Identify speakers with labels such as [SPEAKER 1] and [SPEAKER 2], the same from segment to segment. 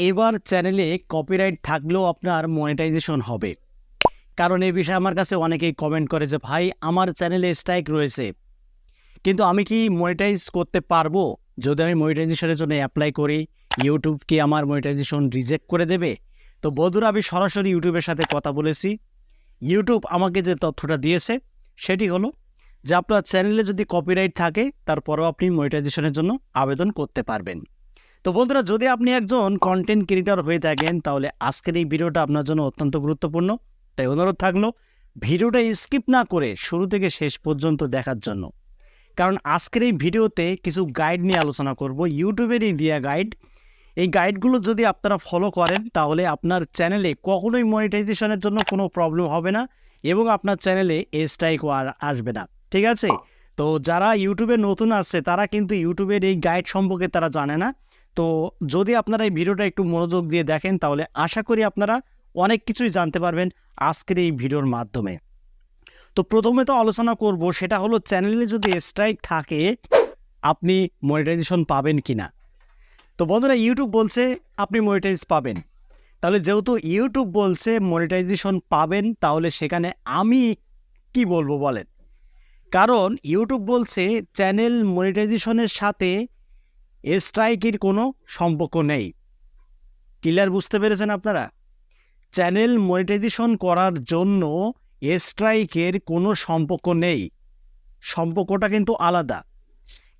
[SPEAKER 1] এবার চ্যানেলে কপিরাইট থাকলেও আপনার মনিটাইজেশন হবে। কারণ এই বিষয়ে আমার কাছে অনেকেই কমেন্ট করে যে, ভাই, আমার চ্যানেলে স্ট্রাইক রয়েছে। কিন্তু আমি কি মনিটাইজ করতে পারব? যদি আমি মনিটাইজেশনের জন্য অ্যাপ্লাই করি ইউটিউব কি আমার মনিটাইজেশন রিজেক্ট করে দেবে? তো বন্ধুরা, আমি সরাসরি ইউটিউবের সাথে কথা বলেছি। ইউটিউব আমাকে যে তথ্যটা দিয়েছে, সেটি হলো যে, আপনার চ্যানেলে যদি কপিরাইট থাকে, তারপরেও আপনি মনিটাইজেশনের জন্য আবেদন করতে পারবেন। তো বন্ধুরা, যদি আপনি একজন কন্টেন্ট ক্রিয়েটর হয়ে থাকেন, তাহলে আজকের এই ভিডিওটা আপনার জন্য অত্যন্ত গুরুত্বপূর্ণ। তাই অনুরোধ থাকল, ভিডিওটা স্কিপ না করে শুরু থেকে শেষ পর্যন্ত দেখার জন্য। কারণ আজকের এই ভিডিওতে কিছু গাইড নিয়ে আলোচনা করব। ইউটিউবেরই দেওয়া গাইড এই গাইডগুলো যদি আপনারা ফলো করেন, তাহলে আপনার চ্যানেলে কখনোই মনিটাইজেশনের জন্য কোনো প্রবলেম হবে না এবং আপনার চ্যানেলে স্ট্রাইকও আর আসবে না। ঠিক আছে? তো যারা ইউটিউবে নতুন আসছে তারা কিন্তু ইউটিউবের এই গাইড সম্পর্কে তারা জানে না। তো যদি আপনারা এই ভিডিওটা একটু মনোযোগ দিয়ে দেখেন, তাহলে আশা করি আপনারা অনেক কিছুই জানতে পারবেন আজকের এই ভিডিওর মাধ্যমে। তো প্রথমে তো আলোচনা করব, সেটা হলো চ্যানেলে যদি স্ট্রাইক থাকে, আপনি মনিটাইজেশন পাবেন কি না তো বন্ধুরা ইউটিউব বলছে আপনি মনিটাইজ পাবেন। তাহলে যেহেতু ইউটিউব বলছে মনিটাইজেশন পাবেন, তাহলে সেখানে আমি কি বলব বলেন? কারণ ইউটিউব বলছে চ্যানেল মনিটাইজেশনের সাথে স্ট্রাইকের কোনো সম্পর্ক নেই। ক্লিয়ার বুঝতে পেরেছেন আপনারা? চ্যানেল মনিটাইজেশন করার জন্য স্ট্রাইকের কোনো সম্পর্ক নেই। সম্পর্কটা কিন্তু আলাদা।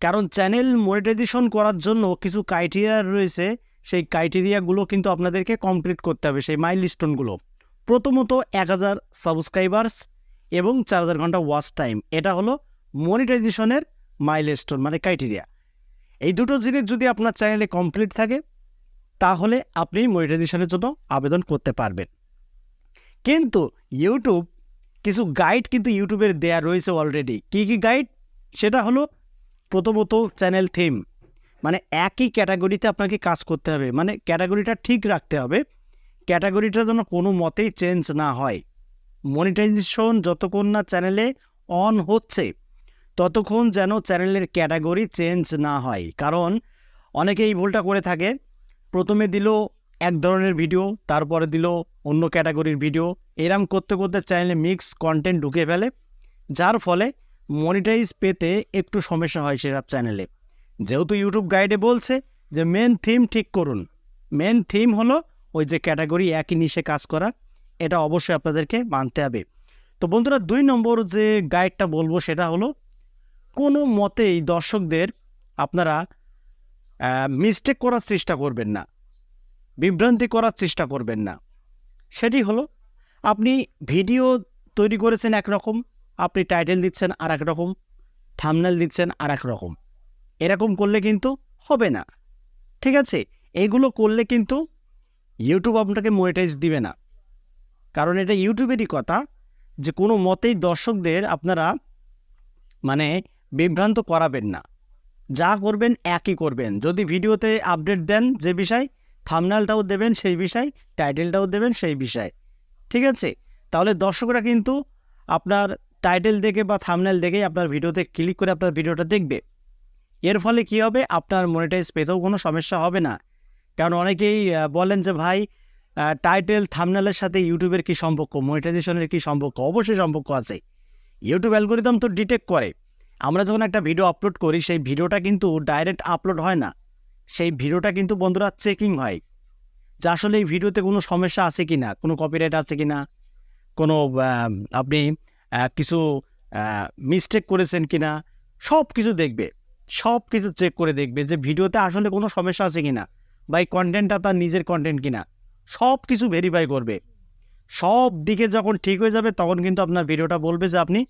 [SPEAKER 1] কারণ চ্যানেল মনিটাইজেশন করার জন্য কিছু ক্রাইটেরিয়া রয়েছে। সেই ক্রাইটেরিয়াগুলো কিন্তু আপনাদেরকে কমপ্লিট করতে হবে, সেই মাইল স্টোনগুলো প্রথমত এক হাজার সাবস্ক্রাইবার্স এবং চার হাজার ঘণ্টা ওয়াচ টাইম এটা হলো মনিটাইজেশনের মাইল স্টোন মানে ক্রাইটেরিয়া এই দুটো জিনিস যদি আপনার চ্যানেলে কমপ্লিট থাকে, তাহলে আপনি মনিটাইজেশনের জন্য আবেদন করতে পারবেন। কিন্তু ইউটিউব কিছু গাইড কিন্তু ইউটিউবের দেয়া রয়েছে অলরেডি কী কী গাইড সেটা হলো প্রথমত চ্যানেল থিম মানে একই ক্যাটাগরিতে আপনাকে কাজ করতে হবে। মানে ক্যাটাগরিটা ঠিক রাখতে হবে। ক্যাটাগরিটা যেন কোনো মতেই চেঞ্জ না হয়। মনিটাইজেশন যতক্ষণ না চ্যানেলে অন হচ্ছে ততক্ষণ যেন চ্যানেলের ক্যাটাগরি চেঞ্জ না হয়। কারণ অনেকে এই ভুলটা করে থাকে। প্রথমে দিল এক ধরনের ভিডিও, তারপরে দিল অন্য ক্যাটাগরির ভিডিও। এরম করতে করতে চ্যানেলে মিক্স কন্টেন্ট ঢুকে ফেলে, যার ফলে মনিটাইজ পেতে একটু সমস্যা হয় সেসব চ্যানেলে। যেহেতু ইউটিউব গাইডে বলছে যে মেন থিম ঠিক করুন। মেন থিম হলো ওই যে ক্যাটাগরি একই নিশে কাজ করা, এটা অবশ্যই আপনাদেরকে মানতে হবে। তো বন্ধুরা, দুই নম্বর যে গাইডটা বলব সেটা হলো কোনো মতেই দর্শকদের আপনারা মিস্টেক করার চেষ্টা করবেন না, বিভ্রান্তি করার চেষ্টা করবেন না। সেটি হলো, আপনি ভিডিও তৈরি করেছেন একরকম, আপনি টাইটেল দিচ্ছেন আর এক রকম থামনেল দিচ্ছেন আর এক রকম এরকম করলে কিন্তু হবে না। ঠিক আছে? এগুলো করলে কিন্তু ইউটিউব আপনাকে মনিটাইজ দিবে না। কারণ এটা ইউটিউবেরই কথা যে কোনো মতেই দর্শকদের আপনারা মানে বিভ্রান্ত করাবেন না। যা করবেন একই করবেন। যদি ভিডিওতে আপডেট দেন যে বিষয় থামনালটাও দেবেন সেই বিষয় টাইটেলটাও দেবেন সেই বিষয়। ঠিক আছে? তাহলে দর্শকরা কিন্তু আপনার টাইটেল দেখে বা থামনাল দেখেই আপনার ভিডিওতে ক্লিক করে আপনার ভিডিওটা দেখবে। এর ফলে কি হবে? আপনার মনিটাইজ পেতেও কোনো সমস্যা হবে না। কারণ অনেকেই বলেন যে, ভাই টাইটেল থামনালের সাথে ইউটিউবের কি সম্পর্ক? মনিটাইজেশনের কি সম্পর্ক? অবশ্যই সম্পর্ক আছে। ইউটিউব অ্যালগোরিদম তো ডিটেক্ট করে। আমরা যখন একটা ভিডিও আপলোড করি, সেই ভিডিওটা কিন্তু ডাইরেক্ট আপলোড হয় না। সেই ভিডিওটা কিন্তু বন্ধুরা চেকিং হয় যে আসলে এই ভিডিওতে কোনো সমস্যা আছে কি না কোনো কপিরাইট আছে কি না কোনো আপনি কিছু মিস্টেক করেছেন কি না সব কিছু দেখবে। সব কিছু চেক করে দেখবে যে ভিডিওতে আসলে কোনো সমস্যা আছে কি না বা এই কন্টেন্টটা তার নিজের কন্টেন্ট কিনা। সব কিছু ভেরিফাই করবে। সব দিকে যখন ঠিক হয়ে যাবে, তখন কিন্তু আপনার ভিডিওটা বলবে যে আপনি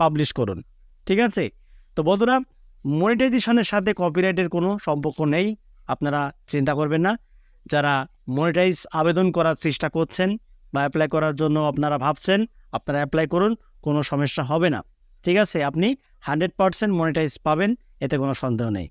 [SPEAKER 1] পাবলিশ করুন। ঠিক আছে? তো বন্ধুরা মনিটাইজেশনের সাথে কপিরাইটের কোনো সম্পর্ক নেই। আপনারা চিন্তা করবেন না। যারা মনিটাইজ আবেদন করার চেষ্টা করছেন বা অ্যাপ্লাই করার জন্য আপনারা ভাবছেন, আপনারা অ্যাপ্লাই করুন, কোনো সমস্যা হবে না। ঠিক আছে? আপনি হান্ড্রেড পারসেন্ট মনিটাইজ পাবেন, এতে কোনো সন্দেহ নেই।